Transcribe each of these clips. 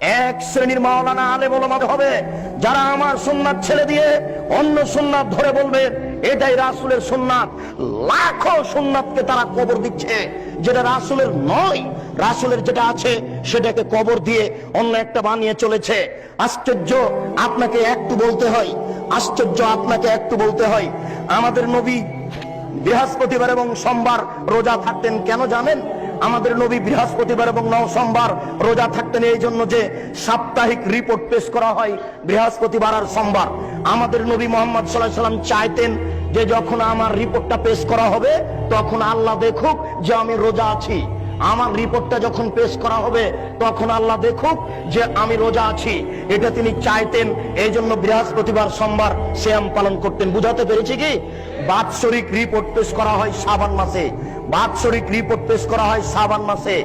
এক শ্রেণির মাওলানা আলেম ওলামা হবে, যারা আমার সুন্নাত ছেড়ে দিয়ে অন্য সুন্নাত ধরে বলবে, এটাই রাসুলের সুন্নাত। লাখো সুন্নাতকে তারা কবর দিচ্ছে, যেটা রাসুলের নয়, রাসুলের যেটা আছে, সেটাকে কবর দিয়ে অন্য একটা বানিয়ে চলেছে। আশ্চর্য, আপনাকে একটু বলতে হয়, আশ্চর্য আপনাকে একটু বলতে হয়, আমাদের নবী বৃহস্পতিবার এবং সোমবার রোজা থাকতেন কেন জানেন? আমাদের নবী বৃহস্পতিবার এবং নও সোমবার রোজা থাকতেন এই জন্য যে সাপ্তাহিক রিপোর্ট পেশ করা হয় বৃহস্পতিবার আর সোমবার। আমাদের নবী মোহাম্মদ সাল্লাহ সাল্লাম চাইতেন যে যখন আমার রিপোর্টটা পেশ করা হবে, তখন আল্লাহ দেখুক যে আমি রোজা আছি। আমার রিপোর্টটা যখন পেশ করা হবে, তখন আল্লাহ দেখুক যে আমি রোজা আছি। এটা তিনি চাইতেন, এই জন্য বৃহস্পতিবার, সোমবার শ্যাম পালন করতেন। বুঝাতে পেরেছি কি? বাৎসরিক রিপোর্ট পেশ করা হয় শ্রাবণ মাসে। বাৎসরিক রিপোর্ট পেশ করা হয় সাবান মাসে।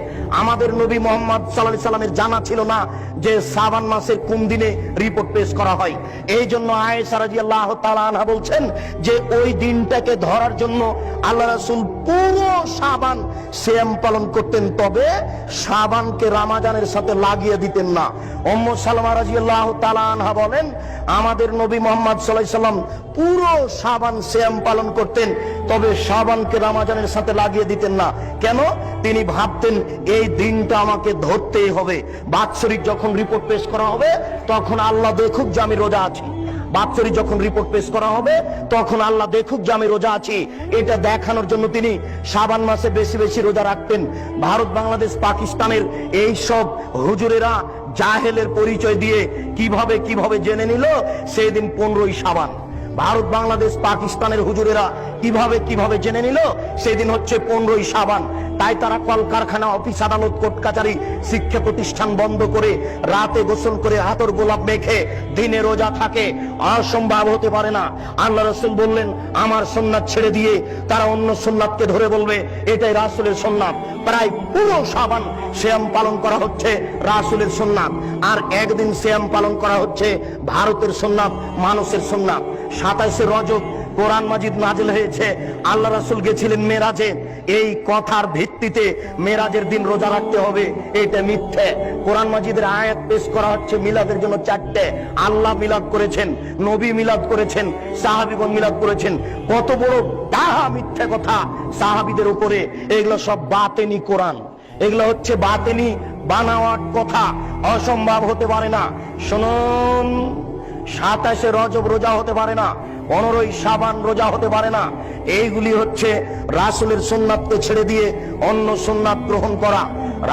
আমাদের নবী মোহাম্মদ সাল্লাহ সাল্লামের জানা ছিল না যে সাবান মাসের কোন দিনে রিপোর্ট পেশ করা হয়। এই জন্য আয়েশা রাদিয়াল্লাহু তাআলা আনহা বলছেন যে ওই দিনটাকে ধরার জন্য আল্লাহ রাসুল পুরো সাবান শ্যাম পালন করতেন, তবে সাবানকে রামাজানের সাথে লাগিয়ে দিতেন না। উম্মু সালমা রাদিয়াল্লাহু আল্লাহ আনহা বলেন, আমাদের নবী মোহাম্মদ আলাইহি সাল্লাম পুরো সাবান শ্যাম পালন করতেন, তবে সাবানকে রামাজানের সাথে লাগিয়ে দিতেন না। কেন? তিনি ভাবতেন, এই দিনটা আমাকে ধরতেই হবে। বাৎসরিক যখন রিপোর্ট পেশ করা হবে, তখন আল্লাহ দেখুক যে আমি রোজা আছি। বাৎসরিক যখন রিপোর্ট পেশ করা হবে, তখন আল্লাহ দেখুক যে আমি রোজা আছি। এটা দেখানোর জন্য তিনি সাবান মাসে বেশি বেশি রোজা রাখতেন। ভারত, বাংলাদেশ, পাকিস্তানের এই সব হুজুরেরা জাহেলের পরিচয় দিয়ে কীভাবে কীভাবে জেনে নিল সেই দিন পনেরোই সাবান ভারত বাংলাদেশ পাকিস্তানের হুজুরেরা কীভাবে কীভাবে জেনে নিল? সেদিন হচ্ছে পনেরোই সাবান তাই তারা কলকারখানা, অফিস আদালত, কোর্ট কাচারি, শিক্ষা প্রতিষ্ঠান বন্ধ করে রাতে গোসল করে হাতর গোলাপ মেখে দিনে রোজা থাকে। অসম্ভব হতে পারে না। আল্লাহ রসুল বললেন, আমার সোননাথ ছেড়ে দিয়ে তারা অন্য সোননাথকে ধরে বলবে, এটাই রাসুলের সোননাথ। প্রায় পুরো সাবান শ্যাম পালন করা হচ্ছে রাসুলের সোননাথ। আর একদিন শ্যাম পালন করা হচ্ছে ভারতের সোননাথ মানুষের সোননাথ। সাতাইশে রজব কোরআন মাজিদ নাজিল হয়েছে। আল্লাহ রাসুল গেছিলেন মেরাজে। এই কথার ভিত্তিতে মেরাজের দিন রোজা রাখতে হবে। এটা মিথ্যে। কোরআন মাজিদের আয়াত পেশ করা হচ্ছে মিলাদের জন্য চারটে। আল্লাহ মিলাদ করেছেন, নবী মিলাদ করেছেন, সাহাবিগণ মিলাদ করেছেন। কত বড় ডাহা মিথ্যে কথা সাহাবিদের উপরে। এগুলো সব বাতেনি কোরআন। এগুলো হচ্ছে বাতেনি বানাওয়ার কথা। অসম্ভব হতে পারে না। শুনুন, সাতাশে রজব রোজা হতে পারে না। পনেরোই সাবান রোজা হতে পারে না। এইগুলি হচ্ছে রাসুলের সুন্নাতকে ছেড়ে দিয়ে অন্য সুন্নাত গ্রহণ করা।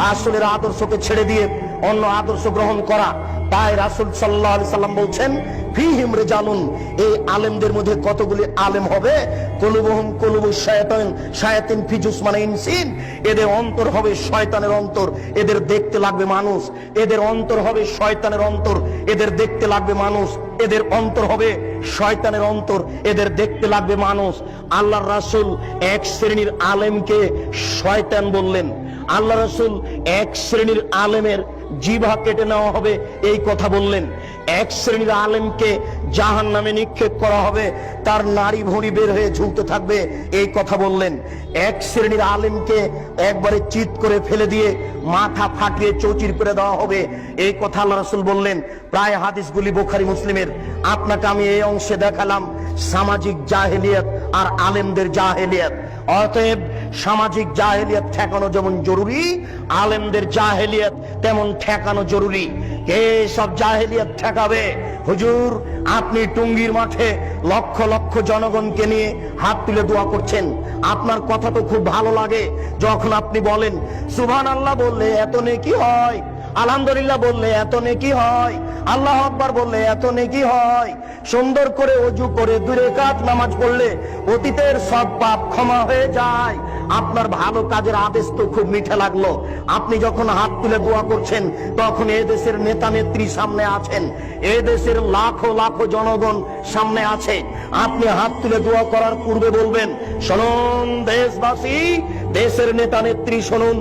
রাসুলের আদর্শকে ছেড়ে দিয়ে অন্য আদর্শ গ্রহণ করা। তাই রাসুল সাল্লাহ সাল্লাম বলছেন, ফিহিম রেজালুন, এই আলেমদের মধ্যে কতগুলি আলেম হবে? কলুবহুম কলুবু শায়াতান, শায়াতিন ফিজুস মানে ইনসিন। এদের অন্তর হবে শয়তানের অন্তর, এদের দেখতে লাগবে মানুষ। এদের অন্তর হবে শয়তানের অন্তর, এদের দেখতে লাগবে মানুষ। এদের অন্তর হবে শয়তানের অন্তর, এদের দেখতে লাগবে মানুষ। আল্লাহর রাসূল এক শ্রেণির আলেমকে শয়তান বললেন। আল্লাহ রাসূল এক শ্রেণির আলেমের জিভা কেটে নেওয়া হবে, এই কথা বললেন। এক শ্রেণির আলেমকে জাহান নামে নিক্ষেপ করা হবে, তার নারী ভুঁড়ি বের হয়ে ঝুলতে থাকবে, এই কথা বললেন। এক শ্রেণির আলেমকে একবারে চিত করে ফেলে দিয়ে মাথা ফাটিয়ে চৌচির করে দেওয়া হবে, এই কথা আল্লাহ রাসূল বললেন। প্রায় হাদিসগুলি বোখারি, মুসলিমের। আপনাকে আমি এই অংশে দেখালাম, সামাজিক জাহেলিয়াত আর আলেমদের জাহেলিয়াত। অতএব সামাজিক জাহেলিয়াত ঠেকানো যেমন জরুরি, আলেমদের জাহেলিয়াত তেমন ঠেকানো জরুরি। কে সব জাহেলিয়াত ঠেকাবে? হুজুর, আপনি টুঙ্গির মাঠে লক্ষ লক্ষ জনগণকে নিয়ে হাত তুলে দোয়া করছেন। আপনার কথা তো খুব ভালো লাগে। যখন আপনি বলেন সুবহান আল্লাহ বললে এত নেকি হয়, আলহামদুলিল্লাহ বললে এত নেকি হয়, আল্লাহ আকবার বললে এত নেকি হয়, সুন্দর করে অজু করে দূরে কাজ নামাজ পড়লে অতীতের সব পাপ ক্ষমা হয়ে যায়। আপনার ভালো কাজের আদেশ তো খুব মিঠে লাগল। আপনি যখন হাত তুলে দোয়া করছেন, তখন এ দেশের নেতা নেত্রী সামনে আছেন। এ দেশের লাখো লাখো জনগণ সামনে আছে। আপনি হাত তুলে দোয়া করার পূর্বে বলবেন, শুনুন দেশবাসী, দেশের নেতা নেত্রী শুনুন।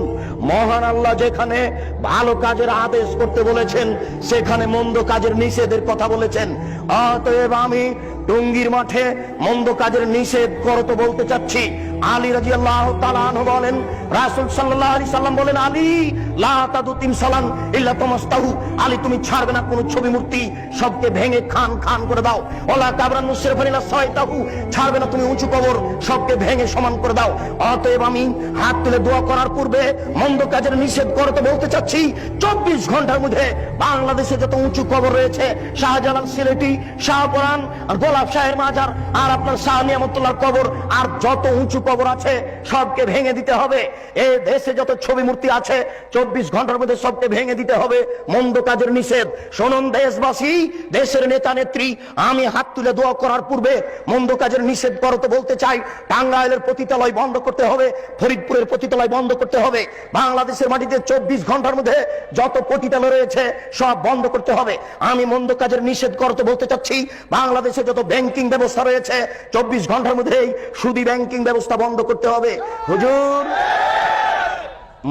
মহান আল্লাহ যেখানে ভালো কাজের আদেশ করতে বলেছেন, সেখানে মন্দ কাজের নিষেধের কথা বলেছেন। অতএব আমি টঙ্গীর মাঠে মন্দ কাজের নিষেধ করতো বলতে চাচ্ছি। আলী রাজি আল্লাহ বলেন, রাসুল সাল্লাহ আলী সাল্লাম বলেন, আলী সালান ইল্লা আলী, তুমি ছাড়বে না কোনো ছবি মূর্তি, সবকে ভেঙে খান খান করে দাও। ওলা কাবরান ছাড়বে না তুমি উঁচু কবর, সবকে ভেঙে সমান করে দাও। অতএব আমি হাত তুলে দোয়া করার পূর্বে মন্দ কাজের নিষেধ করতে বলতে চাচ্ছি, চব্বিশ ঘণ্টার মধ্যে বাংলাদেশে যত উঁচু কবর রয়েছে, শাহজালাল সিলেটি, শাহপরান গোলাপ শাহের মাজার, আর আপনার শাহ নিয়ামতুল্লাহর কবর, আর যত উঁচু কবর আছে, সবকে ভেঙে দিতে হবে। এ দেশে যত ছবি মূর্তি আছে, চব্বিশ ঘণ্টার মধ্যে সবকে ভেঙে দিতে হবে। মন্দ কাজের নিষেধ। শোনন দেশবাসী, দেশের নেতা নেত্রী, আমি হাত তুলে দোয়া করার পূর্বে মন্দ কাজের নিষেধ করতে বলতে চাই। টাঙ্গাইলের পতিতালয় বন্ধ করতে হবে, ফরিদপুরের পতিতালয় বন্ধ করতে হবে। বাংলাদেশের মাটিতে চব্বিশ ঘণ্টার মধ্যে যত পতিতালয় রয়েছে, সব বন্ধ করতে হবে। আমি মন্দ কাজের নিষেধ করতে বলতে চাচ্ছি, বাংলাদেশে যত ব্যাংকিং ব্যবস্থা রয়েছে, চব্বিশ ঘণ্টার মধ্যেই সুদি ব্যাংকিং ব্যবস্থা বন্ধ করতে হবে। হুজুর,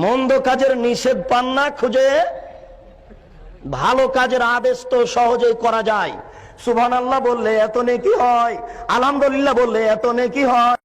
মন্দ কাজের নিষেধ পান না, খুঁজে ভালো কাজের আদেশ তো সহজেই করা যায়। সুবহান আল্লাহ বললে এত নেকি হয়, আলহামদুলিল্লাহ বললে এত নেকি হয়।